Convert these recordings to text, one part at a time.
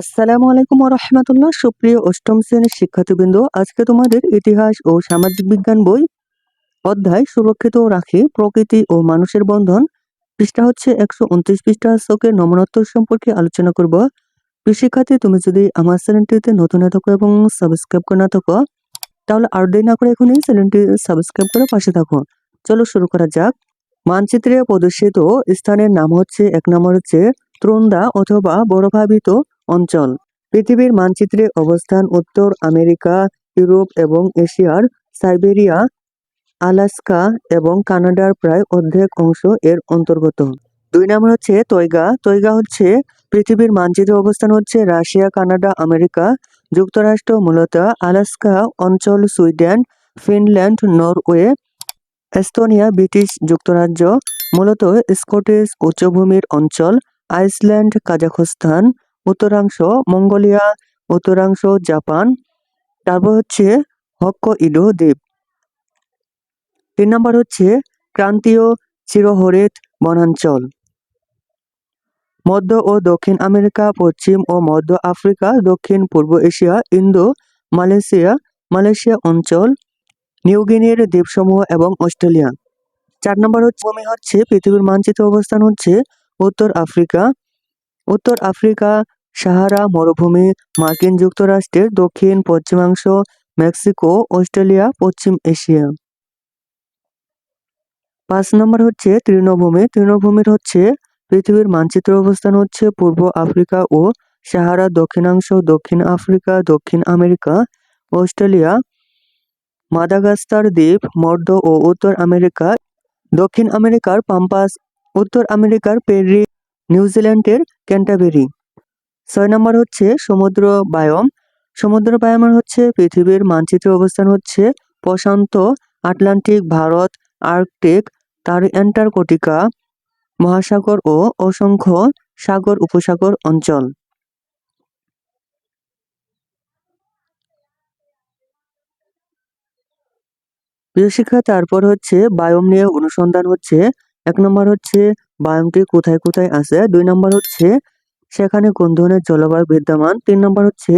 আসসালামু আলাইকুম রহমতুল্লাহ। সুপ্রিয় অষ্টম শ্রেণির শিক্ষার্থীবৃন্দ, আজকে তোমাদের ইতিহাস ও সামাজিক বিজ্ঞান বই অধ্যায় সুরক্ষিত রাখি, প্রকৃতি ও মানুষের বন্ধন। পৃষ্ঠা হচ্ছে একশো উনত্রিশ পৃষ্ঠা শোকের নমনত্ব সম্পর্কে আলোচনা করব। শিক্ষার্থী, তুমি যদি আমার চ্যানেলটিতে নতুন হয়ে থাকো এবং সাবস্ক্রাইব করে না থাকো, তাহলে আর দেরি না করে এখনই চ্যানেলটি সাবস্ক্রাইব করে পাশে থাকো। চলো শুরু করা যাক। মানচিত্রে প্রদর্শিত স্থানের নাম হচ্ছে, এক নম্বর হচ্ছে, ত্রন্দা অথবা বরফাবৃত অঞ্চল। পৃথিবীর মানচিত্রে অবস্থান উত্তর আমেরিকা, ইউরোপ এবং এশিয়ার সাইবেরিয়া, আলাস্কা এবং কানাডার প্রায় অর্ধেক অংশ এর অন্তর্গত। দুই নম্বর হচ্ছে তৈগা। তৈগা হচ্ছে পৃথিবীর মানচিত্রে অবস্থান হচ্ছে রাশিয়া, কানাডা, আমেরিকা। যুক্তরাষ্ট্র মূলত আলাস্কা অঞ্চল, Sweden, Finland, Norway, Estonia, British যুক্তরাজ্য, মূলত স্কটিশ উচ্চভূমির অঞ্চল, আইসল্যান্ড, কাজাখস্তান উত্তরাংশ, মঙ্গোলিয়া, উত্তরাংশ, জাপান। তারপর হচ্ছে হক্কইডো দ্বীপ। তিন নম্বর হচ্ছে ক্রান্তীয় চিরহরিত বনাঞ্চল। মধ্য ও দক্ষিণ আমেরিকা, পশ্চিম ও মধ্য আফ্রিকা, দক্ষিণ, পূর্ব এশিয়া, ইন্দো, মালয়েশিয়া মালয়েশিয়া অঞ্চল নিউগিনির দ্বীপসমূহ এবং অস্ট্রেলিয়া। চার নম্বর ভূমি হচ্ছে পৃথিবীর মানচিত্র অবস্থান হচ্ছে উত্তর আফ্রিকা। উত্তর আফ্রিকা সাহারা মরুভূমি, মার্কিন যুক্তরাষ্ট্রের দক্ষিণ, পশ্চিমাংশ, মেক্সিকো, অস্ট্রেলিয়া, পশ্চিম এশিয়া। পাঁচ নম্বর হচ্ছে তৃণভূমি। তৃণভূমির হচ্ছে পৃথিবীর মানচিত্র অবস্থান হচ্ছে পূর্ব আফ্রিকা ও সাহারা দক্ষিণাংশ, দক্ষিণ আফ্রিকা, দক্ষিণ আমেরিকা, অস্ট্রেলিয়া, মাদাগাস্কার দ্বীপ, মধ্য ও উত্তর আমেরিকা, দক্ষিণ আমেরিকার পাম্পাস, উত্তর আমেরিকার পেরি, নিউজিল্যান্ডের ক্যান্টাবেরি ছয় নম্বর হচ্ছে সমুদ্র বায়ম। সমুদ্র বায়মের হচ্ছে পৃথিবীর মানচিত্রে অবস্থান হচ্ছে প্রশান্ত, আটলান্টিক, ভারত, আর্কটিক, তার অ্যান্টার্কটিকা, মহাসাগর ও অসংখ্য সাগর উপসাগর অঞ্চল। প্রিয় শিক্ষা, তারপর হচ্ছে বায়ম নিয়ে অনুসন্ধান হচ্ছে। এক নম্বর হচ্ছে বায়মটি কোথায় কোথায় আছে? দুই নম্বর হচ্ছে সেখানে কোন ধরনের জলবায়ু বিদ্যমান? তিন নম্বর হচ্ছে,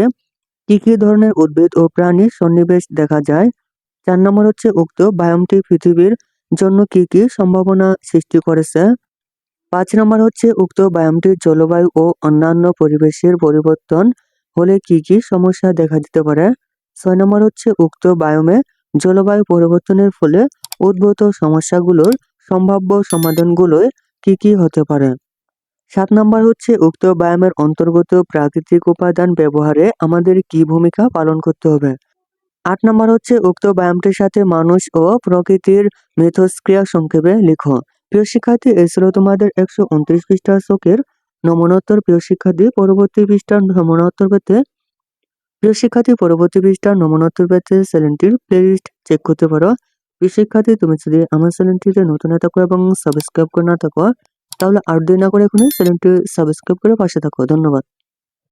কি কি ধরনের উদ্ভিদ ও প্রাণীর সন্নিবেশ দেখা যায়? চার নম্বর হচ্ছে, উক্ত বায়মটি পৃথিবীর জন্য কি কি সম্ভাবনা সৃষ্টি করেছে? পাঁচ নম্বর হচ্ছে, উক্ত ব্যায়ামটির জলবায়ু ও অন্যান্য পরিবেশের পরিবর্তন হলে কি কি সমস্যা দেখা দিতে পারে? ছয় নম্বর হচ্ছে, উক্ত বায়মে জলবায়ু পরিবর্তনের ফলে উদ্ভূত সমস্যাগুলোর সম্ভাব্য সমাধানগুলোয় কি কি হতে পারে? সাত নম্বর হচ্ছে উক্ত ব্যায়ামের অন্তর্গত প্রাকৃতিক উপাদান ব্যবহারে আমাদের কি ভূমিকা পালন করতে হবে? আট নম্বর হচ্ছে উক্ত ব্যায়ামটির সাথে মানুষ ও প্রকৃতির মিথস্ক্রিয়া সংক্ষেপে লিখো। প্রিয় শিক্ষার্থী ছিল তোমাদের একশো উনত্রিশ পৃষ্ঠার শোকের নমনোত্তর। প্রিয় শিক্ষার্থী, পরবর্তী পৃষ্ঠার নমনোত্তর পেতে, প্রিয় শিক্ষার্থী, পরবর্তী পৃষ্ঠার নমনোত্তর পেতে চ্যানেলটির প্লেলিস্ট চেক করতে পারো। প্রিয় শিক্ষার্থী, তুমি যদি আমার চ্যানেলটিতে নতুন হয়ে থাকো এবং সাবস্ক্রাইব করে না থাকো তাহলে আর দেরি না করে এখনই চ্যানেলটি সাবস্ক্রাইব করে পাশে থাকো। ধন্যবাদ।